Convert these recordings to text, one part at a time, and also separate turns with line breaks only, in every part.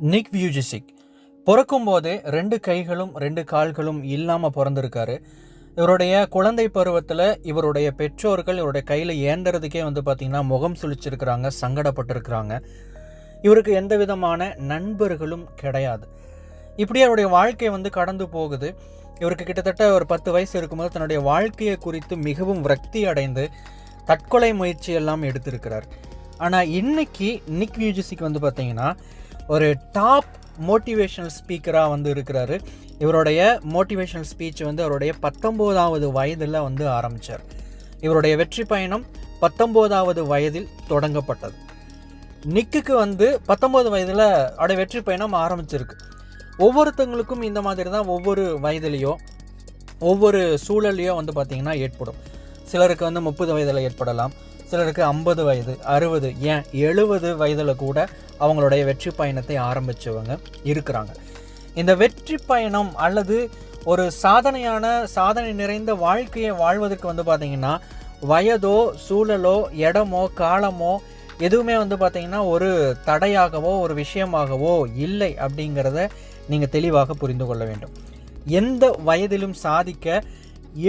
நிக் வியூஜிசிக் பிறக்கும் போதே ரெண்டு கைகளும் ரெண்டு கால்களும் இல்லாமல் பிறந்திருக்காரு. இவருடைய குழந்தை பருவத்தில் இவருடைய பெற்றோர்கள் இவருடைய கையில் ஏந்துறதுக்கே வந்து பார்த்திங்கன்னா முகம் சுழிச்சிருக்கிறாங்க சங்கடப்பட்டிருக்கிறாங்க. இவருக்கு எந்த விதமான நண்பர்களும் கிடையாது. இப்படி அவருடைய வாழ்க்கை வந்து கடந்து போகுது. இவருக்கு கிட்டத்தட்ட ஒரு பத்து வயசு இருக்கும்போது தன்னுடைய வாழ்க்கையை குறித்து மிகவும் விரக்தி அடைந்து தற்கொலை முயற்சி எல்லாம் எடுத்திருக்கிறார். ஆனால் இன்னைக்கு நிக் மியூஜிசிக் வந்து பார்த்திங்கன்னா ஒரு டாப் மோட்டிவேஷனல் ஸ்பீக்கராக வந்து இருக்கிறாரு. இவருடைய மோட்டிவேஷனல் ஸ்பீச் வந்து அவருடைய பத்தொம்போதாவது வயதில் வந்து ஆரம்பித்தார் இவருடைய வெற்றி பயணம் பத்தொம்போதாவது வயதில் தொடங்கப்பட்டது. நிக்குக்கு வந்து பத்தொம்போது வயதில் அவருடைய வெற்றி பயணம் ஆரம்பிச்சிருக்கு. ஒவ்வொருத்தங்களுக்கும் இந்த மாதிரி தான் ஒவ்வொரு வயதுலேயோ ஒவ்வொரு சூழல்லையோ வந்து பார்த்திங்கன்னா ஏற்படும். சிலருக்கு வந்து முப்பது வயதில் ஏற்படலாம். சிலருக்கு ஐம்பது வயது அறுபது ஏன் எழுபது வயதில் கூட அவங்களுடைய வெற்றி பயணத்தை ஆரம்பித்தவங்க இருக்கிறாங்க. இந்த வெற்றி பயணம் அல்லது ஒரு சாதனையான சாதனை நிறைந்த வாழ்க்கையை வாழ்வதற்கு வந்து பார்த்திங்கன்னா வயதோ சூழலோ இடமோ காலமோ எதுவுமே வந்து பார்த்திங்கன்னா ஒரு தடையாகவோ ஒரு விஷயமாகவோ இல்லை அப்படிங்கிறத நீங்கள் தெளிவாக புரிந்து கொள்ள வேண்டும். எந்த வயதிலும் சாதிக்க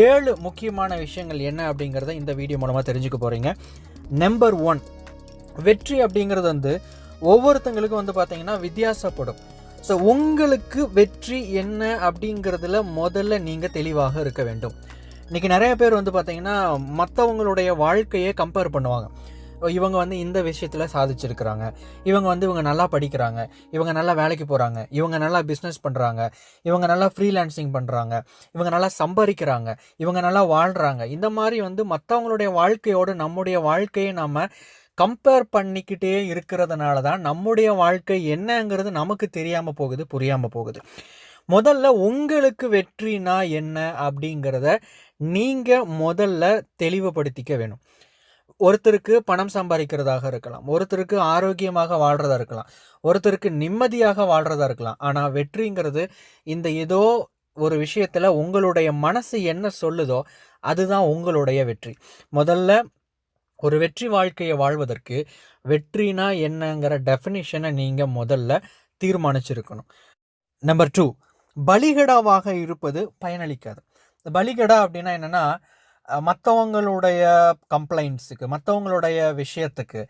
ஏழு முக்கியமான விஷயங்கள் என்ன அப்படிங்கிறத இந்த வீடியோ மூலமாக தெரிஞ்சுக்க போகிறீங்க நம்பர் ஒன் வெற்றி அப்படிங்கிறது வந்து ஒவ்வொருத்தங்களுக்கும் வந்து பார்த்தீங்கன்னா வித்தியாசப்படும். ஸோ உங்களுக்கு வெற்றி என்ன அப்படிங்கிறதுல முதல்ல நீங்கள் தெளிவாக இருக்க வேண்டும். இன்றைக்கி நிறைய பேர் வந்து பார்த்திங்கன்னா மற்றவங்களுடைய வாழ்க்கையை கம்பேர் பண்ணுவாங்க. இவங்க வந்து இந்த விஷயத்தில் சாதிச்சிருக்கிறாங்க. இவங்க வந்து இவங்க நல்லா படிக்கிறாங்க. இவங்க நல்லா வேலைக்கு போகிறாங்க இவங்க நல்லா பிஸ்னஸ் பண்ணுறாங்க இவங்க நல்லா ஃப்ரீலான்சிங் பண்ணுறாங்க இவங்க நல்லா சம்பாதிக்கிறாங்க. இவங்க நல்லா வாழ்கிறாங்க இந்த மாதிரி வந்து மற்றவங்களுடைய வாழ்க்கையோடு நம்முடைய வாழ்க்கையை நம்ம கம்பேர் பண்ணிக்கிட்டே இருக்கிறதுனால தான் நம்முடைய வாழ்க்கை என்னங்கிறது நமக்கு தெரியாமல் போகுது புரியாமல் போகுது. முதல்ல உங்களுக்கு வெற்றினா என்ன அப்படிங்கிறத நீங்கள் முதல்ல தெளிவுபடுத்திக்க வேணும். ஒருத்தருக்கு பணம் சம்பாதிக்கிறதாக இருக்கலாம். ஒருத்தருக்கு ஆரோக்கியமாக வாழ்கிறதா இருக்கலாம். ஒருத்தருக்கு நிம்மதியாக வாழ்கிறதா இருக்கலாம். ஆனால் வெற்றிங்கிறது இந்த ஏதோ ஒரு விஷயத்தில் உங்களுடைய மனசு என்ன சொல்லுதோ அதுதான் உங்களுடைய வெற்றி. முதல்ல ஒரு வெற்றி வாழ்க்கையை வாழ்வதற்கு வெற்றினா என்னங்கிற டெஃபினிஷனை நீங்கள் முதல்ல தீர்மானிச்சிருக்கணும். நம்பர் டூ பலிகடாவாக இருப்பது பயனளிக்காது. பலிகடா அப்படின்னா என்னென்னா மற்றவங்களுடைய கம்ப்ளைண்ட்ஸுக்கு மற்றவங்களுடைய விஷயத்துக்கு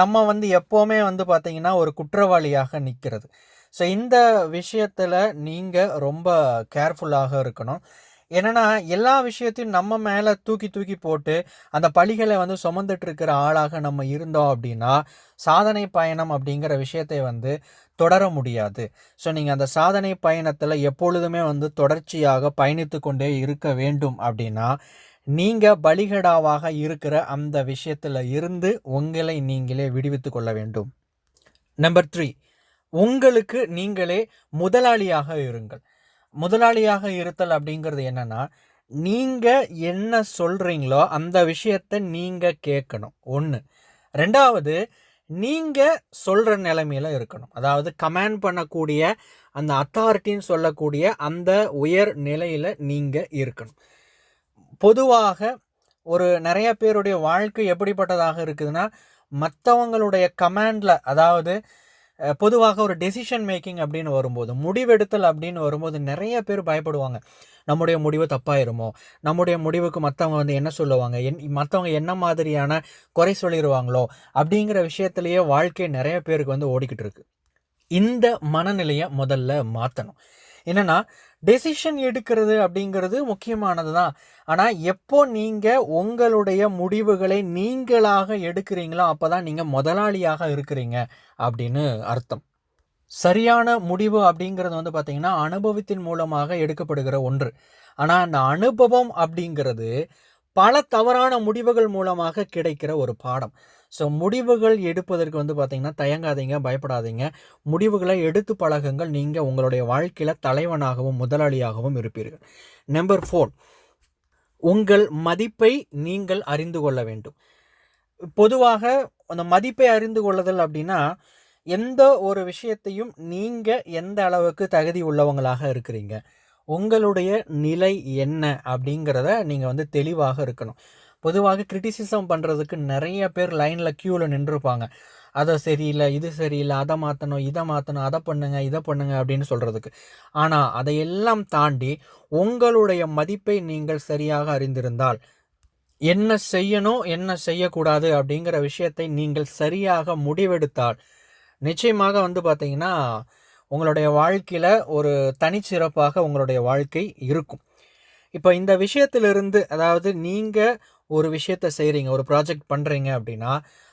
நம்ம வந்து எப்போவுமே வந்து பார்த்திங்கன்னா ஒரு குற்றவாளியாக நிற்கிறது ஸோ இந்த விஷயத்தில் நீங்கள் ரொம்ப கேர்ஃபுல்லாக இருக்கணும். என்னென்னா எல்லா விஷயத்தையும் நம்ம மேலே தூக்கி தூக்கி போட்டு அந்த பழிகளை வந்து சுமந்துட்டு இருக்கிற ஆளாக நம்ம இருந்தோம் அப்படின்னா சாதனை பயணம் அப்படிங்கிற விஷயத்தை வந்து தொடர முடியாது. ஸோ நீங்கள் அந்த சாதனை பயணத்தில் எப்பொழுதுமே வந்து தொடர்ச்சியாக பயணித்து கொண்டே இருக்க வேண்டும் அப்படின்னா நீங்கள் பலிகடாவாக இருக்கிற அந்த விஷயத்தில் இருந்து உங்களை நீங்களே விடுவித்து கொள்ள வேண்டும். நம்பர் த்ரீ உங்களுக்கு நீங்களே முதலாளியாக இருங்கள். முதலாளியாக இருத்தல் அப்படிங்கிறது என்னன்னா நீங்கள் என்ன சொல்கிறீங்களோ அந்த விஷயத்த நீங்கள் கேட்கணும். ஒன்று ரெண்டாவது நீங்கள் சொல்கிற நிலைமையில் இருக்கணும். அதாவது கமாண்ட் பண்ணக்கூடிய அந்த அத்தாரிட்டின்னு சொல்லக்கூடிய அந்த உயர் நிலையில் நீங்கள் இருக்கணும். பொதுவாக ஒரு நிறைய பேருடைய வாழ்க்கை எப்படிப்பட்டதாக இருக்குதுன்னா மற்றவங்களுடைய கமாண்டில் அதாவது பொதுவாக ஒரு டெசிஷன் மேக்கிங் அப்படின்னு வரும்போது முடிவெடுத்தல் அப்படின்னு வரும்போது நிறைய பேர் பயப்படுவாங்க. நம்முடைய முடிவு தப்பாயிருமோ? நம்முடைய முடிவுக்கு மற்றவங்க வந்து என்ன சொல்லுவாங்க? என் மற்றவங்க என்ன மாதிரியான குறை சொல்லிடுவாங்களோ அப்படிங்கிற விஷயத்துலேயே வாழ்க்கை நிறைய பேருக்கு வந்து ஓடிக்கிட்டு இருக்கு. இந்த மனநிலையை முதல்ல மாற்றணும் என்னென்னா டெசிஷன் எடுக்கிறது அப்படிங்கிறது முக்கியமானது தான். ஆனால் எப்போ நீங்கள் உங்களுடைய முடிவுகளை நீங்களாக எடுக்கிறீங்களோ அப்போ தான் நீங்கள் முதலாளியாக இருக்கிறீங்க அப்படின்னு அர்த்தம். சரியான முடிவு அப்படிங்கிறது வந்து பார்த்திங்கன்னா அனுபவத்தின் மூலமாக எடுக்கப்படுகிற ஒன்று. ஆனால் அந்த அனுபவம் அப்படிங்கிறது பல தவறான முடிவுகள் மூலமாக கிடைக்கிற ஒரு பாடம். ஸோ முடிவுகள் எடுப்பதற்கு வந்து பார்த்திங்கன்னா தயங்காதீங்க பயப்படாதீங்க. முடிவுகளை எடுத்து பழகுங்கள். நீங்கள் உங்களுடைய வாழ்க்கையில் தலைவனாகவும் முதலாளியாகவும் இருப்பீர்கள். நம்பர் ஃபோர் உங்கள் மதிப்பை நீங்கள் அறிந்து கொள்ள வேண்டும். பொதுவாக அந்த மதிப்பை அறிந்து கொள்ளுதல் அப்படின்னா எந்த ஒரு விஷயத்தையும் நீங்கள் எந்த அளவுக்கு தகுதி உள்ளவங்களாக இருக்கிறீங்க. உங்களுடைய நிலை என்ன அப்படிங்கிறத நீங்கள் வந்து தெளிவாக இருக்கணும். பொதுவாக கிரிட்டிசிசம் பண்ணுறதுக்கு நிறைய பேர் லைனில் க்யூவில் நின்றுருப்பாங்க. அதை சரியில்லை இது சரியில்லை அதை மாற்றணும் இதை மாற்றணும் அதை பண்ணுங்கள் இதை பண்ணுங்கள் அப்படின்னு சொல்கிறதுக்கு ஆனால் அதையெல்லாம் தாண்டி உங்களுடைய மதிப்பை நீங்கள் சரியாக அறிந்திருந்தால் என்ன செய்யணும் என்ன செய்யக்கூடாது அப்படிங்கிற விஷயத்தை நீங்கள் சரியாக முடிவெடுத்தால் நிச்சயமாக வந்து பார்த்திங்கன்னா உங்களுடைய வாழ்க்கையில் ஒரு தனிச்சிறப்பாக உங்களுடைய வாழ்க்கை இருக்கும். இப்போ இந்த விஷயத்திலிருந்து அதாவது நீங்கள் ஒரு விஷயத்தை செய்கிறீங்க ஒரு ப்ராஜெக்ட் பண்ணுறீங்க அப்படின்னா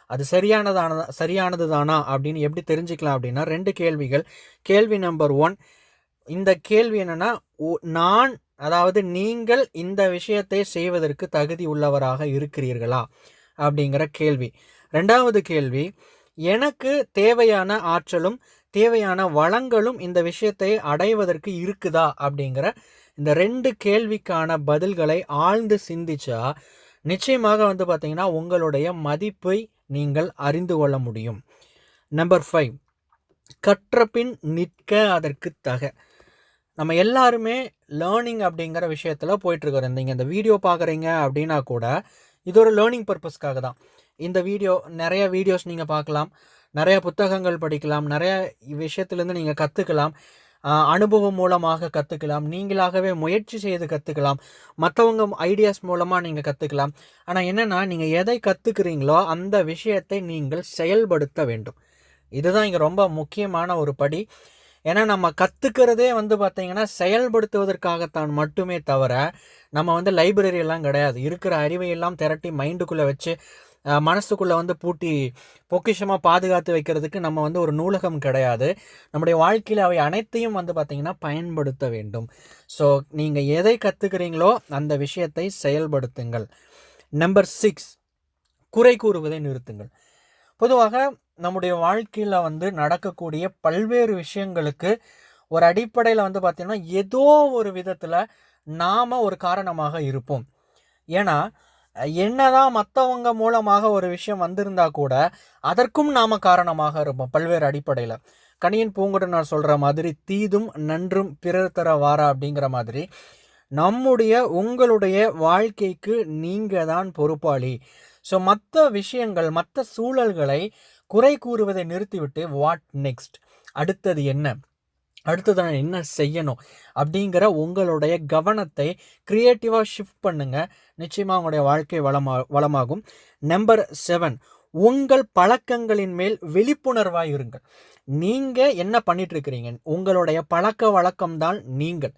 அது சரியானதான சரியானது தானா அப்படின்னு எப்படி தெரிஞ்சுக்கலாம் அப்படின்னா ரெண்டு கேள்விகள். கேள்வி நம்பர் ஒன் இந்த கேள்வி என்னென்னா நான் அதாவது நீங்கள் இந்த விஷயத்தை செய்வதற்கு தகுதி உள்ளவராக இருக்கிறீர்களா அப்படிங்கிற கேள்வி. ரெண்டாவது கேள்வி எனக்கு தேவையான ஆற்றலும் தேவையான வளங்களும் இந்த விஷயத்தை அடைவதற்கு இருக்குதா அப்படிங்கிற இந்த ரெண்டு கேள்விக்கான பதில்களை ஆழ்ந்து சிந்திச்சா நிச்சயமாக வந்து பார்த்தீங்கன்னா உங்களுடைய மதிப்பை நீங்கள் அறிந்து கொள்ள முடியும். நம்பர் ஃபைவ் கற்றபின் நிற்க அதற்கு தக. நம்ம எல்லாருமே லேர்னிங் அப்படிங்கிற விஷயத்தில் போயிட்டுருக்கிறோம் நீங்கள் இந்த வீடியோ பார்க்குறீங்க அப்படின்னா கூட இது ஒரு லேர்னிங் பர்பஸ்க்காக தான். இந்த வீடியோ நிறைய வீடியோஸ் நீங்கள் பார்க்கலாம். நிறையா புத்தகங்கள் படிக்கலாம் நிறையா விஷயத்துலேருந்து நீங்கள் கற்றுக்கலாம் அனுபவம் மூலமாக கற்றுக்கலாம் நீங்களாகவே முயற்சி செய்து கற்றுக்கலாம் மற்றவங்க ஐடியாஸ் மூலமாக நீங்கள் கற்றுக்கலாம் ஆனால் என்னென்னா நீங்கள் எதை கற்றுக்குறீங்களோ அந்த விஷயத்தை நீங்கள் செயல்படுத்த வேண்டும். இதுதான் இங்கே ரொம்ப முக்கியமான ஒரு படி. ஏன்னா நம்ம கற்றுக்கிறதே வந்து பார்த்திங்கன்னா செயல்படுத்துவதற்காகத்தான் மட்டுமே தவிர நம்ம வந்து லைப்ரரியெல்லாம் கிடையாது. இருக்கிற அறிவையெல்லாம் திரட்டி மைண்டுக்குள்ளே வச்சு மனசுக்குள்ளே வந்து பூட்டி பொக்கிஷமாக பாதுகாத்து வைக்கிறதுக்கு நம்ம வந்து ஒரு நூலகம் கிடையாது. நம்முடைய வாழ்க்கையில் அவை அனைத்தையும் வந்து பார்த்திங்கன்னா பயன்படுத்த வேண்டும். ஸோ நீங்கள் எதை கற்றுக்கிறீங்களோ அந்த விஷயத்தை செயல்படுத்துங்கள். நம்பர் சிக்ஸ் குறை கூறுவதை நிறுத்துங்கள். பொதுவாக நம்முடைய வாழ்க்கையில் வந்து நடக்கக்கூடிய பல்வேறு விஷயங்களுக்கு ஒரு அடிப்படையில் வந்து பார்த்திங்கன்னா ஏதோ ஒரு விதத்தில் நாம் ஒரு காரணமாக இருப்போம். ஏன்னா என்னதான் மற்றவங்க மூலமாக ஒரு விஷயம் வந்திருந்தா கூட அதற்கும் நாம காரணமாக இருப்போம் பல்வேறு அடிப்படையில். கணியன் நான் சொல்கிற மாதிரி தீதும் நன்றும் பிறர் தர வாரா அப்படிங்கிற மாதிரி நம்முடைய உங்களுடைய வாழ்க்கைக்கு நீங்கள் தான் பொறுப்பாளி. ஸோ மற்ற விஷயங்கள் மற்ற சூழல்களை குறை கூறுவதை நிறுத்திவிட்டு வாட் நெக்ஸ்ட் அடுத்தது என்ன? அடுத்தது நான் என்ன செய்யணும் அப்படிங்கிற உங்களுடைய கவனத்தை க்ரியேட்டிவாக ஷிஃப்ட் பண்ணுங்கள் நிச்சயமாக உங்களுடைய வாழ்க்கை வளமா வளமாகும். நம்பர் செவன் உங்கள் பழக்கங்களின் மேல் விழிப்புணர்வாக இருங்கள். நீங்கள் என்ன பண்ணிட்டுருக்கிறீங்க? உங்களுடைய பழக்க வழக்கம்தான் நீங்கள்.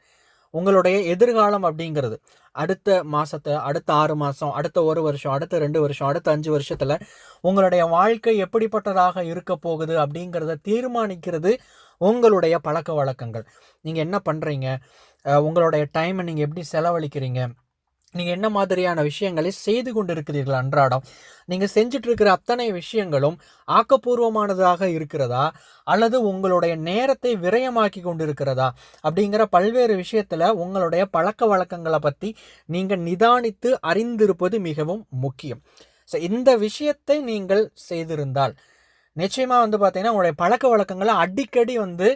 உங்களுடைய எதிர்காலம் அப்படிங்கிறது. அடுத்த மாதத்தை அடுத்த ஆறு மாதம் அடுத்த ஒரு வருஷம் அடுத்த ரெண்டு வருஷம் அடுத்த அஞ்சு வருஷத்தில் உங்களுடைய வாழ்க்கை எப்படிப்பட்டதாக இருக்க போகுது அப்படிங்கிறத தீர்மானிக்கிறது உங்களுடைய பழக்க வழக்கங்கள். நீங்கள் என்ன பண்ணுறீங்க உங்களுடைய டைமை நீங்கள் எப்படி செலவழிக்கிறீங்க? நீங்கள் என்ன மாதிரியான விஷயங்களை செய்து கொண்டு இருக்கிறீர்கள் அன்றாடம்? நீங்கள் செஞ்சுட்டு இருக்கிற அத்தனை விஷயங்களும் ஆக்கப்பூர்வமானதாக இருக்கிறதா? அல்லது உங்களுடைய நேரத்தை விரயமாக்கி கொண்டு இருக்கிறதா அப்படிங்கிற பல்வேறு விஷயத்தில் உங்களுடைய பழக்க வழக்கங்களை பற்றி நீங்கள் நிதானித்து அறிந்திருப்பது மிகவும் முக்கியம். ஸோ இந்த விஷயத்தை நீங்கள் செய்திருந்தால் நிச்சயமாக வந்து பார்த்தீங்கன்னா உங்களுடைய பழக்க வழக்கங்களை அடிக்கடி வந்து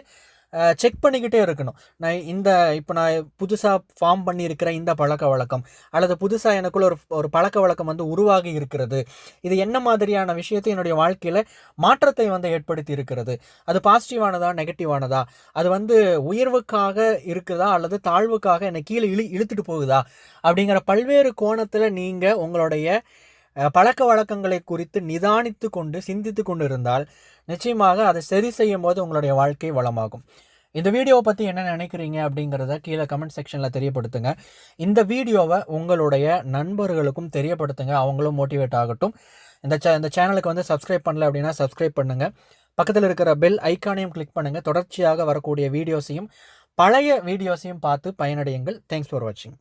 செக் பண்ணிக்கிட்டே இருக்கணும். நான் இந்த இப்போ நான் புதுசாக ஃபார்ம் பண்ணியிருக்கிற இந்த பழக்க வழக்கம் அல்லது புதுசாக எனக்குள்ள ஒரு ஒரு பழக்க வழக்கம் வந்து உருவாகி இருக்கிறது இது என்ன மாதிரியான விஷயத்தை என்னுடைய வாழ்க்கையில் மாற்றத்தை வந்து ஏற்படுத்தி இருக்கிறது அது பாசிட்டிவானதா நெகட்டிவானதா அது வந்து உயர்வுக்காக இருக்குதா அல்லது தாழ்வுக்காக என்னை கீழே இழு இழுத்துட்டு போகுதா அப்படிங்கிற பல்வேறு கோணத்தில் நீங்கள் உங்களுடைய பழக்க வழக்கங்களை குறித்து நிதானித்து கொண்டு சிந்தித்து கொண்டு இருந்தால் நிச்சயமாக அதை சரி செய்யும் போது உங்களுடைய வாழ்க்கை வளமாகும். இந்த வீடியோவை பற்றி என்ன நினைக்கிறீங்க அப்படிங்கிறத கீழே கமெண்ட் செக்ஷனில் தெரியப்படுத்துங்க. இந்த வீடியோவை உங்களுடைய நண்பர்களுக்கும் தெரியப்படுத்துங்க. அவங்களும் மோட்டிவேட் ஆகட்டும். இந்த சே இந்த சேனலுக்கு வந்து சப்ஸ்கிரைப் பண்ணல அப்படின்னா சப்ஸ்கிரைப் பண்ணுங்கள் பக்கத்தில் இருக்கிற பெல் ஐக்கானையும் கிளிக் பண்ணுங்கள் தொடர்ச்சியாக வரக்கூடிய வீடியோஸையும் பழைய வீடியோஸையும் பார்த்து பயனடையுங்கள். தேங்க்ஸ் ஃபார் வாட்சிங்